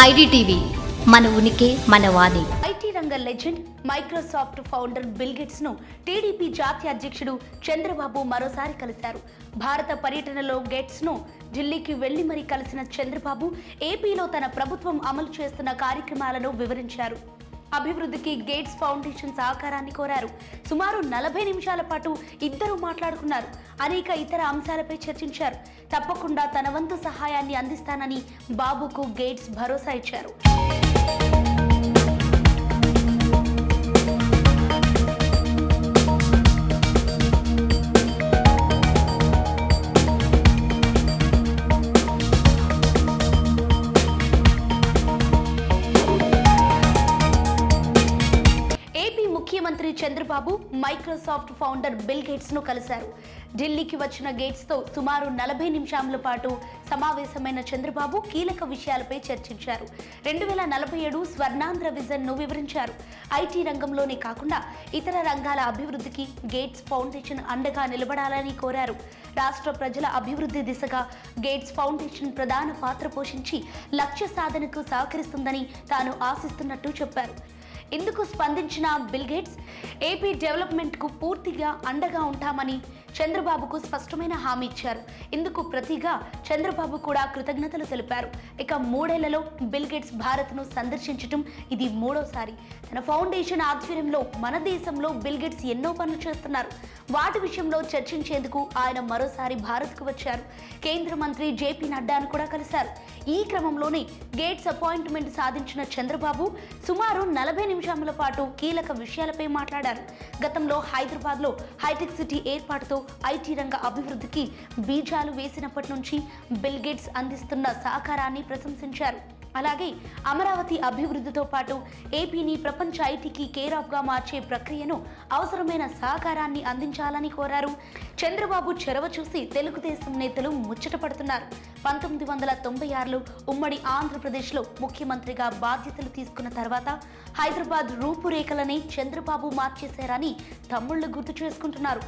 IDTV మన ఉనికి మన వాణి. ఐటీ రంగ లెజెండ్ మైక్రోసాఫ్ట్ ఫౌండర్ బిల్ గేట్స్ను టీడీపీ జాతీయ అధ్యక్షుడు చంద్రబాబు మరోసారి కలిశారు. భారత పర్యటనలో గేట్స్ను ఢిల్లీకి వెళ్ళి మరీ కలిసిన చంద్రబాబు ఏపీలో తన ప్రభుత్వం అమలు చేస్తున్న కార్యక్రమాలను వివరించారు. అభివృద్ధికి గేట్స్ ఫౌండేషన్ సహకారాన్ని కోరారు. సుమారు నలభై నిమిషాల పాటు ఇద్దరు మాట్లాడుకున్నారు. అనేక ఇతర అంశాలపై చర్చించారు. తప్పకుండా తన వంతు సహాయాన్ని అందిస్తానని బాబుకు గేట్స్ భరోసా ఇచ్చారు. ముఖ్యమంత్రి చంద్రబాబు మైక్రోసాఫ్ట్ ఫౌండర్ బిల్ గేట్స్ను కలిశారు. ఢిల్లీకి వచ్చిన గేట్స్తో సుమారు నలభై నిమిషాల పాటు సమావేశమైన చంద్రబాబు కీలక విషయాలపై చర్చించారు. రెండు వేల నలభై ఏడు స్వర్ణాంధ్ర విజన్ను వివరించారు. ఐటీ రంగంలోనే కాకుండా ఇతర రంగాల అభివృద్ధికి గేట్స్ ఫౌండేషన్ అండగా నిలబడాలని కోరారు. రాష్ట్ర ప్రజల అభివృద్ధి దిశగా గేట్స్ ఫౌండేషన్ ప్రధాన పాత్ర పోషించి లక్ష్య సాధనకు సహకరిస్తుందని తాను ఆశిస్తున్నట్టు చెప్పారు. ఇందుకు స్పందించిన బిల్గేట్స్ ఏపీ డెవలప్మెంట్కు పూర్తిగా అండగా ఉంటామని చంద్రబాబుకు స్పష్టమైన హామీ ఇచ్చారు. ఇందుకు ప్రతిగా చంద్రబాబు కూడా కృతజ్ఞతలు తెలిపారు. ఇక మూడేళ్ళలో బిల్గేట్స్ భారత్ను సందర్శించటం ఇది మూడోసారి. తన ఫౌండేషన్ ఆధ్వర్యంలో మన దేశంలో బిల్ గేట్స్ ఎన్నో పనులు చేస్తున్నారు. వాటి విషయంలో చర్చించేందుకు ఆయన మరోసారి భారత్కు వచ్చారు. కేంద్ర మంత్రి జేపీ నడ్డాను కూడా కలిశారు. ఈ క్రమంలోనే గేట్స్ అపాయింట్మెంట్ సాధించిన చంద్రబాబు సుమారు నలభై నిమిషాల పాటు కీలక విషయాలపై మాట్లాడారు. గతంలో హైదరాబాద్లో హైటెక్ సిటీ ఏర్పాటుతో ఐటీ రంగ అభివృద్ధికి బీజాలు వేసినప్పటి నుంచి బిల్ గేట్స్ అందిస్తున్న సహకారాన్ని ప్రశంసించారు. అలాగే అమరావతి అభివృద్ధితో పాటు ఏపీని ప్రపంచ ఐటీకి కేర్ ఆఫ్గా మార్చే ప్రక్రియను అవసరమైన సహకారాన్ని అందించాలని కోరారు. చంద్రబాబు చెరవ చూసి తెలుగుదేశం నేతలు ముచ్చటపడుతున్నారు పంతొమ్మిది వందల తొంభై ఆరులో ఉమ్మడి ఆంధ్రప్రదేశ్లో ముఖ్యమంత్రిగా బాధ్యతలు తీసుకున్న తర్వాత హైదరాబాద్ రూపురేఖలని చంద్రబాబు మార్చేశారని తమ్ముళ్ళు గుర్తు చేసుకుంటున్నారు.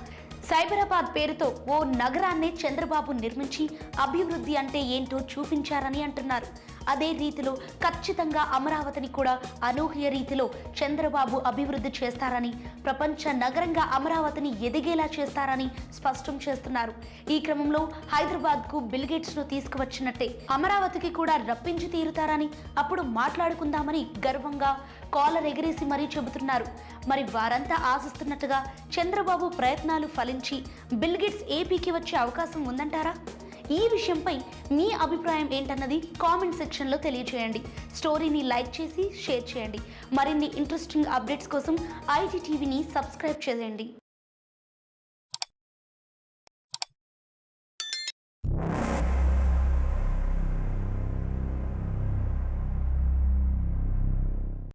సైబరాబాద్ పేరుతో ఓ నగరాన్ని చంద్రబాబు నిర్మించి అభివృద్ధి అంటే ఏంటో చూపించారని అంటున్నారు. అదే రీతిలో ఖచ్చితంగా అమరావతిని కూడా అనూహ్య రీతిలో చంద్రబాబు అభివృద్ధి చేస్తారని ప్రపంచ నగరంగా అమరావతిని ఎదిగేలా చేస్తారని స్పష్టం చేస్తున్నారు. ఈ క్రమంలో హైదరాబాద్కు బిల్గేట్స్ను తీసుకువచ్చినట్టే అమరావతికి కూడా రప్పించి తీరుతారని అప్పుడు మాట్లాడుకుందామని గర్వంగా కాలర్ ఎగిరేసి మరీ చెబుతున్నారు. మరి వారంతా ఆశిస్తున్నట్టుగా చంద్రబాబు ప్రయత్నాలు ఫలించి బిల్గేట్స్ ఏపీకి వచ్చే అవకాశం ఉందంటారా? ఈ విషయంపై మీ అభిప్రాయం ఏంటన్నది కామెంట్ సెక్షన్లో తెలియచేయండి. స్టోరీని లైక్ చేసి షేర్ చేయండి. మరిన్ని ఇంట్రెస్టింగ్ అప్డేట్స్ కోసం ఐటీ టీవీని సబ్స్క్రైబ్ చేయండి.